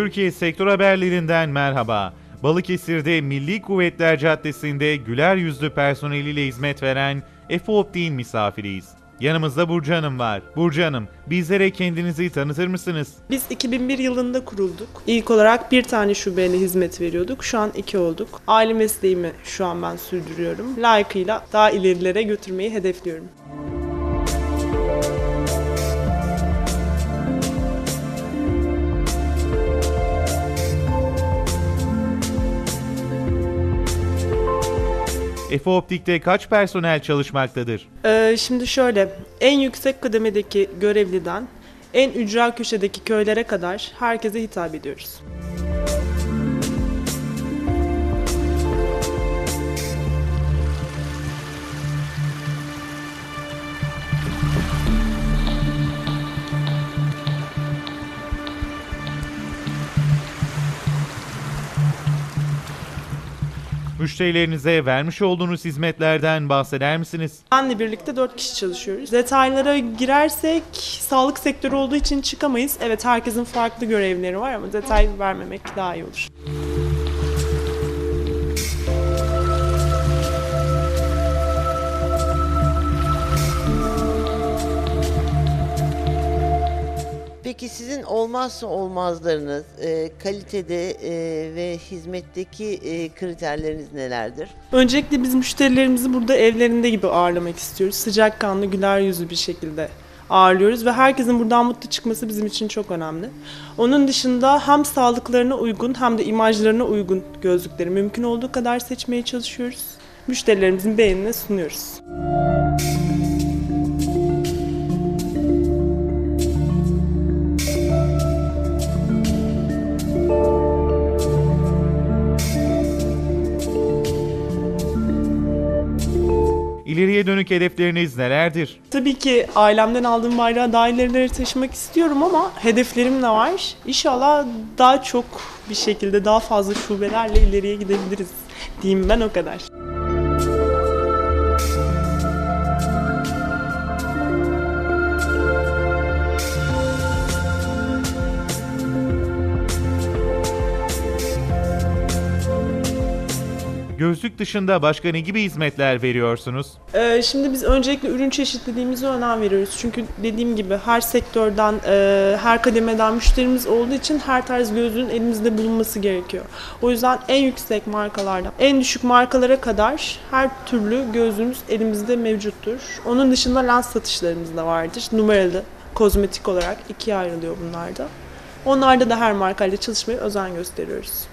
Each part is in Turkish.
Türkiye Sektör Haberlerinden merhaba. Balıkesir'de Milli Kuvvetler Caddesi'nde güler yüzlü personeliyle hizmet veren Efe Optik'in misafiriyiz. Yanımızda Burcu Hanım var. Burcu Hanım, bizlere kendinizi tanıtır mısınız? Biz 2001 yılında kurulduk. İlk olarak bir tane şubeyle hizmet veriyorduk. Şu an iki olduk. Aile mesleğimi şu an ben sürdürüyorum. Layıkıyla daha ilerilere götürmeyi hedefliyorum. Efe Optik'te kaç personel çalışmaktadır? Ee, şimdi şöyle, en yüksek kademedeki görevliden en ücra köşedeki köylere kadar herkese hitap ediyoruz. Müşterilerinize vermiş olduğunuz hizmetlerden bahseder misiniz? Benle birlikte 4 kişi çalışıyoruz. Detaylara girersek sağlık sektörü olduğu için çıkamayız. Evet herkesin farklı görevleri var ama detay vermemek daha iyi olur. Sizin olmazsa olmazlarınız e, kalitede e, ve hizmetteki e, kriterleriniz nelerdir? Öncelikle biz müşterilerimizi burada evlerinde gibi ağırlamak istiyoruz. Sıcakkanlı, güler yüzlü bir şekilde ağırlıyoruz ve herkesin buradan mutlu çıkması bizim için çok önemli. Onun dışında hem sağlıklarına uygun hem de imajlarına uygun gözlükleri mümkün olduğu kadar seçmeye çalışıyoruz. Müşterilerimizin beğenine sunuyoruz. İleriye dönük hedefleriniz nelerdir? Tabii ki ailemden aldığım bayrağı daha ilerilere taşımak istiyorum ama hedeflerim de var. İnşallah daha çok bir şekilde daha fazla şubelerle ileriye gidebiliriz diyeyim ben o kadar. Gözlük dışında başka ne gibi hizmetler veriyorsunuz? Ee, şimdi biz öncelikle ürün çeşitliliğimize önem veriyoruz. Çünkü dediğim gibi her sektörden, e, her kademeden müşterimiz olduğu için her tarz gözlüğün elimizde bulunması gerekiyor. O yüzden en yüksek markalardan en düşük markalara kadar her türlü gözlüğümüz elimizde mevcuttur. Onun dışında lens satışlarımız da vardır. Numaralı, kozmetik olarak ikiye ayrılıyor bunlar da. Onlarda da her markayla çalışmaya özen gösteriyoruz.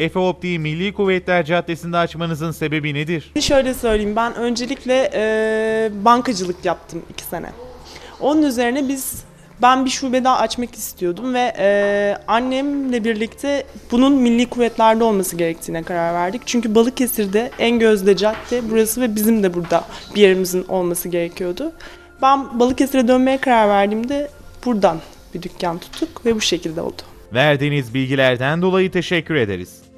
Efe Optik'i Milli Kuvvetler Caddesi'nde açmanızın sebebi nedir? Şöyle söyleyeyim ben öncelikle e, bankacılık yaptım iki sene. Onun üzerine biz ben bir şube daha açmak istiyordum ve e, annemle birlikte bunun milli kuvvetlerde olması gerektiğine karar verdik. Çünkü Balıkesir'de en gözde cadde burası ve bizim de burada bir yerimizin olması gerekiyordu. Ben Balıkesir'e dönmeye karar verdiğimde buradan bir dükkan tuttuk ve bu şekilde oldu. Verdiğiniz bilgilerden dolayı teşekkür ederiz.